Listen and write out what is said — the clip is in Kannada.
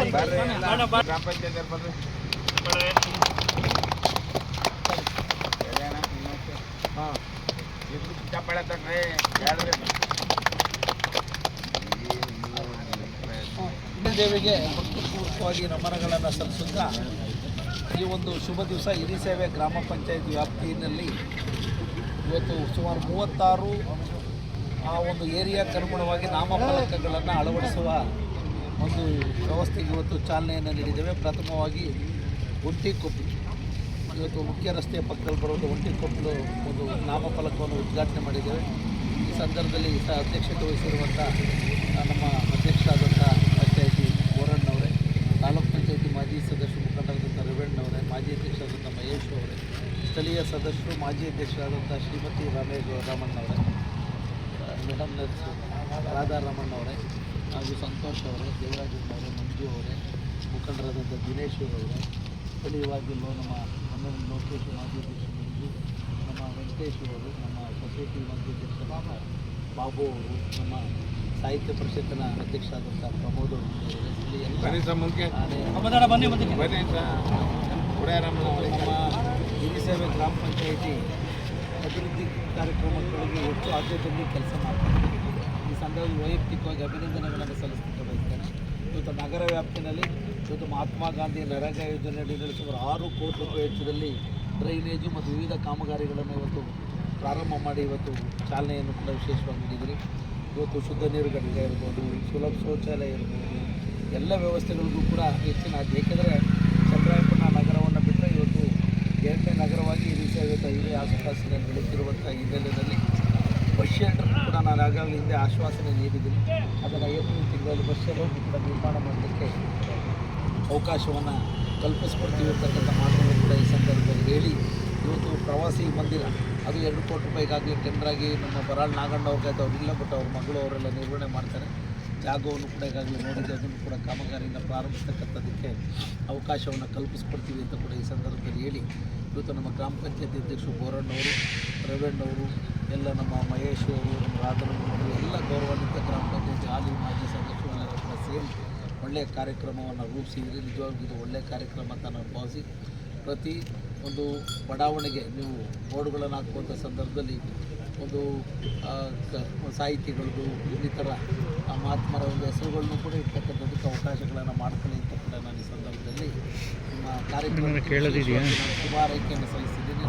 ಗ್ರಾಮ ಪಂಚಾಯತ್ ಹಾಂ ಹೇಳ್ರಿ ದೇವಿಗೆ ಭಕ್ತಿಪೂರ್ವಕವಾಗಿ ನಮನಗಳನ್ನು ಸಲ್ಲಿಸುತ್ತಾ ಈ ಒಂದು ಶುಭ ದಿವಸ ಹಿರಿಸೇವೆ ಗ್ರಾಮ ಪಂಚಾಯತ್ ವ್ಯಾಪ್ತಿಯಲ್ಲಿ ಇವತ್ತು ಸುಮಾರು ಮೂವತ್ತಾರು ಆ ಒಂದು ಏರಿಯಾಕ್ಕೆ ಅನುಗುಣವಾಗಿ ನಾಮಫಲಕಗಳನ್ನು ಅಳವಡಿಸುವ ಒಂದು ವ್ಯವಸ್ಥೆಗೆ ಇವತ್ತು ಚಾಲನೆಯನ್ನು ನೀಡಿದ್ದೇವೆ. ಪ್ರಥಮವಾಗಿ ಒಂಟಿಕೊಪ್ಪಲು ಇವತ್ತು ಮುಖ್ಯ ರಸ್ತೆಯ ಪಕ್ಕದಲ್ಲಿ ಬರುವುದು ಒಂಟಿಕೊಪ್ಪಲು ಒಂದು ನಾಮಫಲಕವನ್ನು ಉದ್ಘಾಟನೆ ಮಾಡಿದ್ದೇವೆ. ಈ ಸಂದರ್ಭದಲ್ಲಿ ಸಹ ಅಧ್ಯಕ್ಷತೆ ವಹಿಸಿರುವಂಥ ನಮ್ಮ ಅಧ್ಯಕ್ಷರಾದಂಥ ಪಂಚಾಯಿತಿ ಬೋರಣ್ಣವರೇ ತಾಲೂಕ್ ಪಂಚಾಯಿತಿ ಮಾಜಿ ಸದಸ್ಯರು ಮುಖಂಡರಾದಂಥ ರೇವಣ್ಣವರೇ ಮಾಜಿ ಅಧ್ಯಕ್ಷರಾದಂಥ ಮಹೇಶ್ ಅವರೇ, ಸ್ಥಳೀಯ ಸದಸ್ಯರು, ಮಾಜಿ ಅಧ್ಯಕ್ಷರಾದಂಥ ಶ್ರೀಮತಿ ರಮೇಶ್ ರಾಮಣ್ಣವರೇ ಮೇಡಮ್ ನರ್ಸು ರಾಧಾರಾಮಣ್ಣವರೇ ಹಾಗೂ ಸಂತೋಷ್ ಅವರೇ ದೇವರಾಜಣ್ಣವರೇ ಮಂಜು ಅವರೇ ಮುಖಂಡರಾದಂಥ ದಿನೇಶ್ ಅವರೇ ಸ್ಥಳೀಯವಾಗಿ ನಮ್ಮ ನಮ್ಮ ಲೋಕೇಶ್ ಮಾಜಿ ಮಂಜು ನಮ್ಮ ವೆಂಕಟೇಶ್ ಅವರು ನಮ್ಮ ಸೊಸೈಟಿ ಮಾಧ್ಯಮ ಬಾಬು ಅವರು ನಮ್ಮ ಸಾಹಿತ್ಯ ಪರಿಷತ್ತಿನ ಅಧ್ಯಕ್ಷರಾದಂಥ ಪ್ರಮೋದ್ ಅವರು ಬನ್ನಿ ನಮ್ಮ ಹಿರಿಸೇವೆ ಗ್ರಾಮ ಪಂಚಾಯಿತಿ ಅಭಿವೃದ್ಧಿ ಕಾರ್ಯಕ್ರಮಗಳಿಗೆ ಹೆಚ್ಚು ಆದ್ಯತೆಯಲ್ಲಿ ಕೆಲಸ ಮಾಡ್ತಾರೆ ಸಂದರ್ಭದಲ್ಲಿ ವೈಯಕ್ತಿಕವಾಗಿ ಅಭಿನಂದನೆಗಳನ್ನು ಸಲ್ಲಿಸಲಿಕ್ಕೆ ಬಯಸ್ತೇನೆ ಇವತ್ತು ನಗರ ವ್ಯಾಪ್ತಿನಲ್ಲಿ ಇವತ್ತು ಮಹಾತ್ಮ ಗಾಂಧಿ ನರೇಗಾ ಯೋಜನೆಯಡಿ ನಡೆಸುವ ಆರು ಕೋಟಿ ರೂಪಾಯಿ ವೆಚ್ಚದಲ್ಲಿ ಡ್ರೈನೇಜು ಮತ್ತು ವಿವಿಧ ಕಾಮಗಾರಿಗಳನ್ನು ಇವತ್ತು ಪ್ರಾರಂಭ ಮಾಡಿ ಇವತ್ತು ಚಾಲನೆಯನ್ನು ಕೂಡ ವಿಶೇಷವಾಗಿ ನೀಡಿದರು. ಇವತ್ತು ಶುದ್ಧ ನೀರು ಘಟಕ ಇರ್ಬೋದು, ಸುಲಭ ಶೌಚಾಲಯ ಇರ್ಬೋದು, ಎಲ್ಲ ವ್ಯವಸ್ಥೆಗಳಿಗೂ ಕೂಡ ಹೆಚ್ಚಿನ, ಏಕೆಂದರೆ ಚಂದ್ರಾಯಪಟ್ಟಣ ನಗರವನ್ನು ಬಿಟ್ಟರೆ ಇವತ್ತು ಎರಡನೇ ನಗರವಾಗಿ ಈ ರೀತಿಯ ಇವತ್ತು ಹಿರಿಯ ಆಸುಪಾಸಿನಲ್ಲಿ ಹಿನ್ನೆಲೆಯಲ್ಲಿ ನಾನು ಹಿಂದೆ ಆಶ್ವಾಸನೆ ನೀಡಿದ್ದೀನಿ ಅದನ್ನು ಏಪ್ರಿಲ್ ತಿಂಗಳಲ್ಲಿ ಶೆಲ್ಟರ್ ಕೂಡ ನಿರ್ಮಾಣ ಮಾಡಲಿಕ್ಕೆ ಅವಕಾಶವನ್ನು ಕಲ್ಪಿಸ್ಕೊಡ್ತೀವಿ ಅಂತಕ್ಕಂಥ ಮಾತನ್ನು ಕೂಡ ಈ ಸಂದರ್ಭದಲ್ಲಿ ಹೇಳಿ, ಇವತ್ತು ಪ್ರವಾಸಿ ಮಂದಿರ, ಅದು ಎರಡು ಕೋಟಿ ರೂಪಾಯಿಗಾಗಿ ಟೆಂಡರಾಗಿ ನಮ್ಮ ಬರಾಳ್ ನಾಗಣ್ಣ ಅವ್ರಿಗೆ ಅವ್ರಿಲ್ಲ ಬಟ್ ಅವ್ರ ಮಗಳು ಅವರೆಲ್ಲ ನಿರ್ವಹಣೆ ಮಾಡ್ತಾರೆ. ಜಾಗವನ್ನು ಕೂಡ ಈಗಾಗಲೇ ನೋಡಿದೆ ಅದನ್ನು ಕೂಡ ಕಾಮಗಾರಿಯನ್ನು ಪ್ರಾರಂಭಿಸ್ತಕ್ಕಂಥದ್ದಕ್ಕೆ ಅವಕಾಶವನ್ನು ಕಲ್ಪಿಸ್ಕೊಡ್ತೀವಿ ಅಂತ ಕೂಡ ಈ ಸಂದರ್ಭದಲ್ಲಿ ಹೇಳಿ. ಇವತ್ತು ನಮ್ಮ ಗ್ರಾಮ ಪಂಚಾಯತಿ ಅಧ್ಯಕ್ಷರು ಬೋರಣ್ಣವರು ರವಣ್ಣವರು ಎಲ್ಲ ನಮ್ಮ ಮಹೇಶ್ ಅವರು, ನಮ್ಮ ರಾಧನವರು ಎಲ್ಲ ಗೌರವಾನ್ವಿತ ಗ್ರಾಮ ಪಂಚಾಯತಿ ಹಾಲಿ ಮಾಜಿ ಸದಸ್ಯರು ಕೂಡ ಸೇರಿ ಒಳ್ಳೆಯ ಕಾರ್ಯಕ್ರಮವನ್ನು ರೂಪಿಸಿದರೆ ನಿಜವಾಗ್ಲೂ ಇದು ಒಳ್ಳೆಯ ಕಾರ್ಯಕ್ರಮ ಅಂತ ನಾನು ಭಾವಿಸಿ ಪ್ರತಿ ಒಂದು ಬಡಾವಣೆಗೆ ನೀವು ಬೋರ್ಡ್ಗಳನ್ನು ಹಾಕುವಂಥ ಸಂದರ್ಭದಲ್ಲಿ ಒಂದು ಸಾಹಿತಿಗಳದ್ದು ಇನ್ನಿತರ ಆ ಮಹಾತ್ಮರ ಒಂದು ಹೆಸರುಗಳನ್ನು ಕೂಡ ಇರ್ತಕ್ಕಂಥದ್ದಕ್ಕೆ ಅವಕಾಶಗಳನ್ನು ಮಾಡ್ಕೊಳ್ಳಿ ಅಂತ ಕೂಡ ನಾನು ಈ ಸಂದರ್ಭದಲ್ಲಿ ನಿಮ್ಮ ಕಾರ್ಯಕ್ರಮ ಶುಭ ಆರೈಕೆಯನ್ನು ಸಲ್ಲಿಸಿದ್ದೀನಿ.